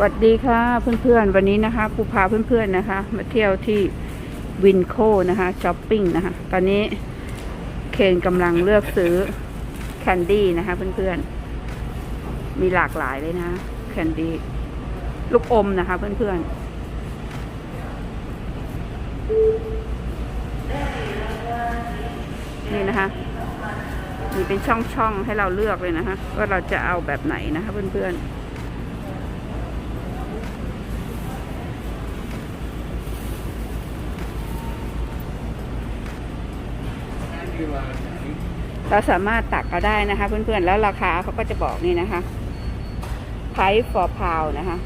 สวัสดีค่ะเพื่อนๆ วันนี้นะคะครูพาเพื่อนๆนะคะ มาเที่ยวที่วินโคนะคะช้อปปิ้งนะคะ ตอนนี้เคนกำลังเลือกซื้อแคนดี้นะคะ เพื่อนๆ มีหลากหลายเลยนะแคนดี้ลูกอมนะคะ เพื่อนๆ นี่นะคะมีเป็นช่องๆให้เราเลือกเลยนะคะว่าเราจะเอาแบบไหนนะคะ เพื่อนๆ เราสามารถตักเอาได้นะคะ เพื่อนๆ แล้วราคาเขาก็จะบอกนี่นะคะ price for pound นะคะ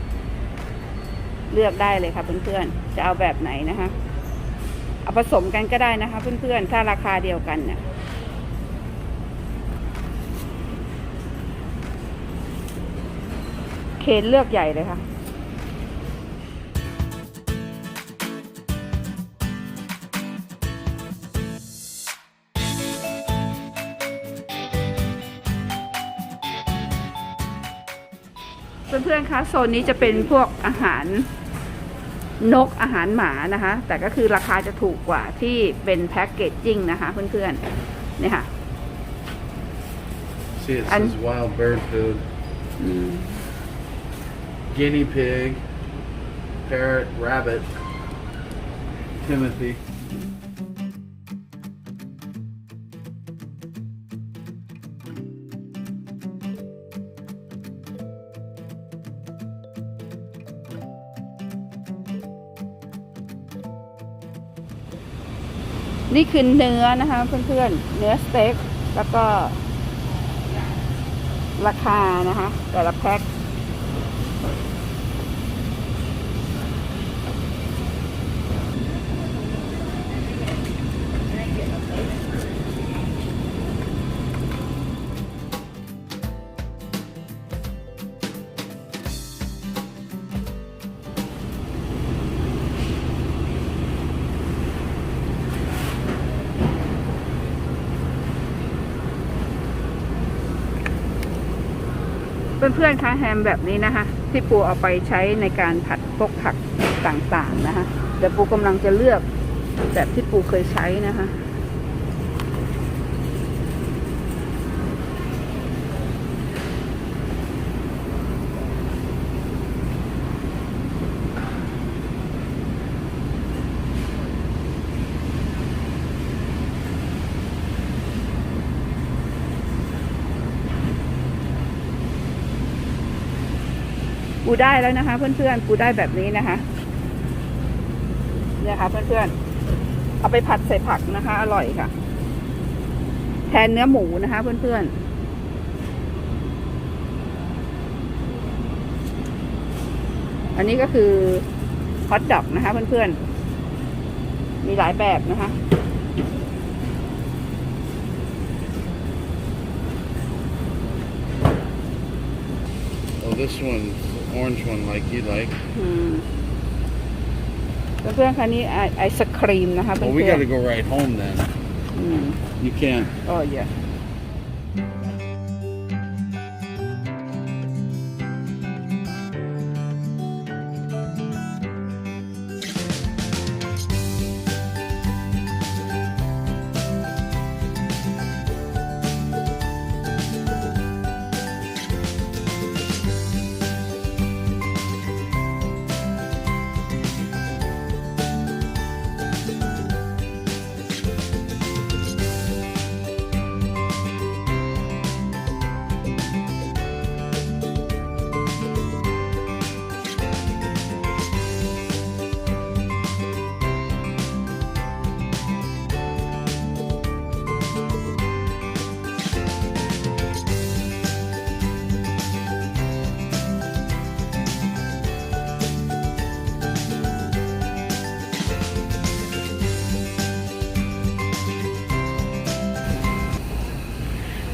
เลือกได้เลยค่ะเพื่อนๆ จะเอาแบบไหนนะคะ เอาผสมกันก็ได้นะคะ เพื่อนๆ ถ้าราคาเดียวกันเนี่ยเคนเลือกใหญ่เลยค่ะ เพื่อนๆคะโซนนี้จะเป็นพวกอาหารนกอาหารหมานะคะ แต่ก็คือราคาจะถูกกว่าที่เป็นแพ็กเกจจิ้งนะคะ เพื่อนๆเนี่ยค่ะ See, it And- says wild bird food, อืม guinea pig, parrot, rabbit, Timothy. นี่คือเนื้อนะคะเพื่อนๆ เนื้อสเต็กแล้วก็ ราคานะคะ แต่ละแพ็ค เพื่อนๆคะแฮมแบบนี้นะคะ ที่ปูเอาไปใช้ในการผัดพวกผักต่างๆนะคะเดี๋ยวปูกำลังจะเลือกแบบที่ปูเคยใช้นะคะ ปูได้แล้วนะคะ เพื่อนๆปูได้แบบนี้นะคะเนี่ยค่ะเพื่อนๆเอาไปผัดใส่ผักนะคะ อร่อยค่ะ แทนเนื้อหมูนะคะ เพื่อนๆอันนี้ก็คือฮอทดอกนะคะ เพื่อนๆ มีหลายแบบนะคะ Oh, this one, orange one, like you like. อืมเพื่อนๆคะนี่ไอไอศครีมนะคะ เพื่ Well, อน we got to go right home then. ๆอืม You can't.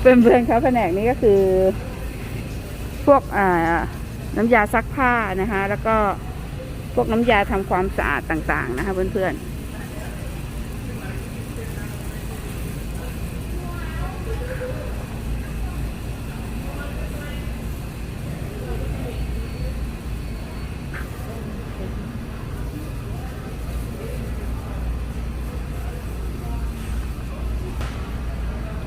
โอ้ยเพื่อนๆเขาแผนกนี้ก็คือ พวกอ่าน้ำยาซักผ้านะคะ แล้วก็พวกน้ำยาทำความสะอาดต่างๆนะคะเพื่อนๆ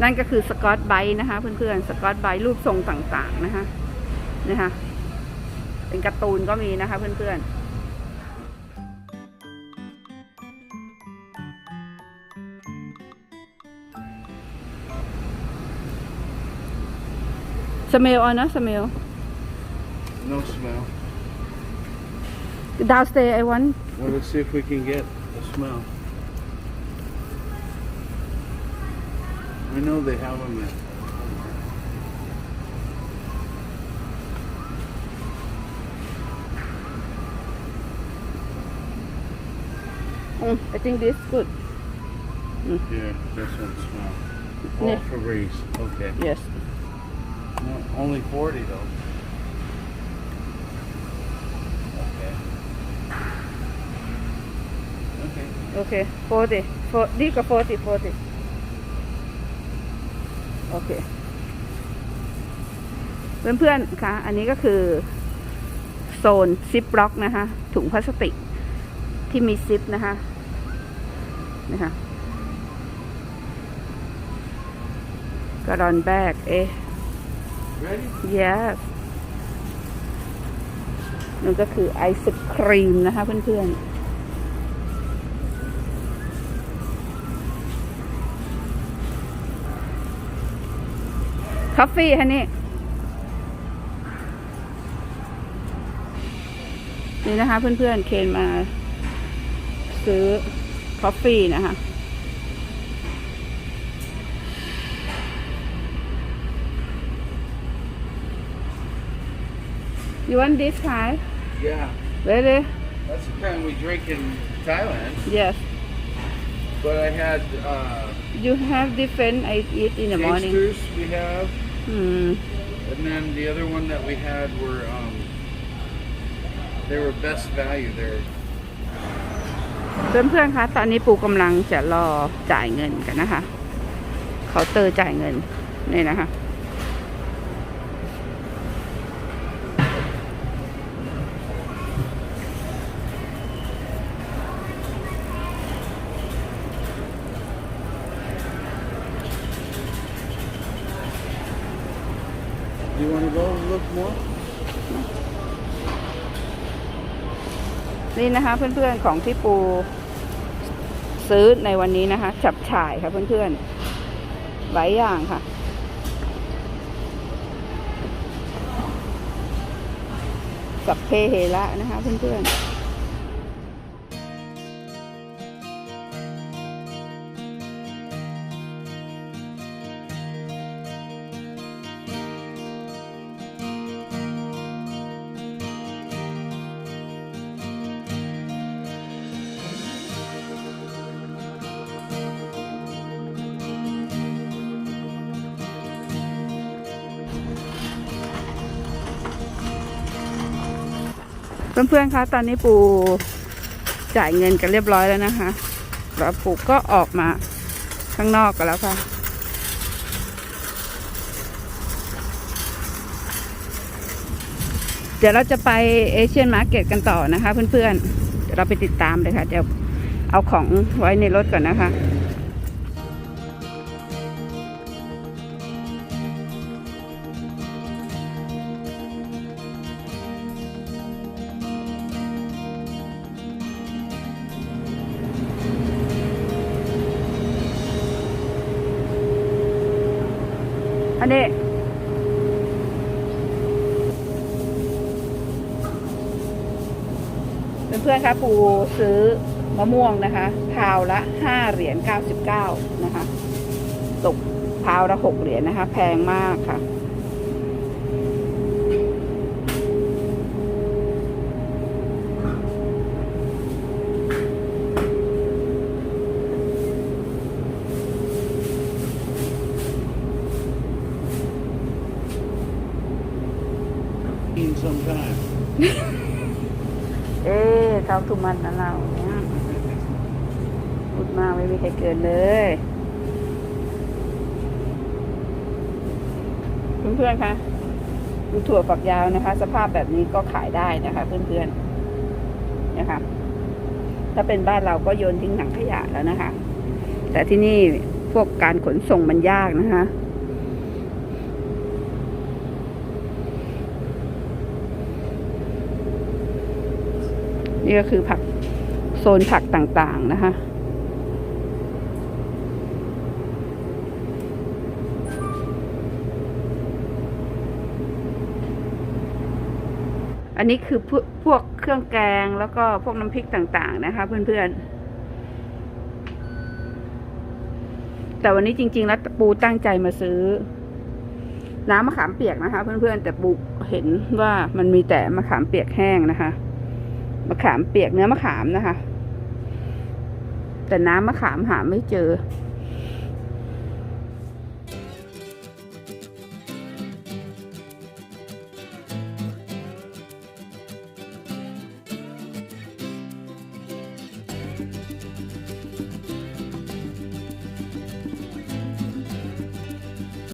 นั่นก็คือสกอตไบต์นะคะ เพื่อนๆสกอตไบต์รูปทรงต่างๆนะคะนะคะเป็นการ์ตูนก็มีนะคะ เพื่อนๆสเมลอะนะสเมล No smell. downstairs I want Well, let's see if we can get a smell. I know they have them at Mm, I think this good Here, this one smell. Yeah. Oh, Febreze. Okay. yes No, only 40 though. Okay. Okay. โอเคโฟร์ โฟดีกับโฟร์ติโฟร์ติโอเค เพื่อนๆคะอันนี้ก็คือ โซนซิปล็อกนะคะ ถุงพลาสติกที่มีซิปนะคะนะคะกระดอนแบกเอ๊ะ Ready? yes นั่นก็คือไอศครีมนะคะเพื่อนๆ คอฟฟี่ฮะนี่ นี่นะคะเพื่อนๆ เคนมาซื้อคอฟฟี่นะคะ You want this kind? Yeah. Really? That's the kind we drink in Thailand. Yes. But I had uh, You have different I eat in the morning. Gangsters we have. Hmm. And then the other one that we had were um, they were best value. They're เพื่อนๆคะตอนนี้ปูกำลังจะรอจ่ายเงินกันนะคะ เคาน์เตอร์จ่ายเงินนี่นะคะ you want to go look more? นี่นะคะ เพื่อนๆของที่ปูซื้อในวันนี้นะคะ จับฉ่ายค่ะเพื่อนๆหลายอย่างค่ะ กับเพเฮละนะคะเพื่อนๆ เพื่อนๆคะตอนนี้ปูจ่ายเงินกันเรียบร้อยแล้วนะคะแล้วปูก็ออกมาข้างนอกกันแล้วค่ะเดี๋ยวเราจะไปเอเชียนมาร์เก็ตกันต่อนะคะ เพื่อนๆเดี๋ยวเราไปติดตามเลยค่ะ เดี๋ยวเอาของไว้ในรถก่อนนะคะ อันนี้เพื่อนๆคะปูซื้อมะม่วงนะคะพาวละห้าเหรียญเก้าสิบเก้านะคะ ตกพาวละหกเหรียญนะคะ แพงมากค่ะ เอ๊ะเท่าทุกมันนะเราเนี่ยพูดมากไม่มีใครเกินเลยเพื่อนๆคะดูถั่วฝักยาวนะคะ สภาพแบบนี้ก็ขายได้นะคะ เพื่อนๆนะคะ ถ้าเป็นบ้านเราก็โยนทิ้งถังขยะแล้วนะคะ แต่ที่นี่พวกการขนส่งมันยากนะคะ นี่ก็คือผักโซนผักต่างๆนะคะอันนี้คือพวกพวกเครื่องแกงแล้วก็พวกน้ำพริกต่างๆนะคะ เพื่อนๆ แต่วันนี้จริง ๆ แล้วปูตั้งใจมาซื้อ น้ำมะขามเปียกนะคะ เพื่อนๆ แต่ปูเห็นว่ามันมีแต่มะขามเปียกแห้งนะคะ มะขามเปียกเนื้อมะขามนะคะ แต่น้ำมะขามหาไม่เจอ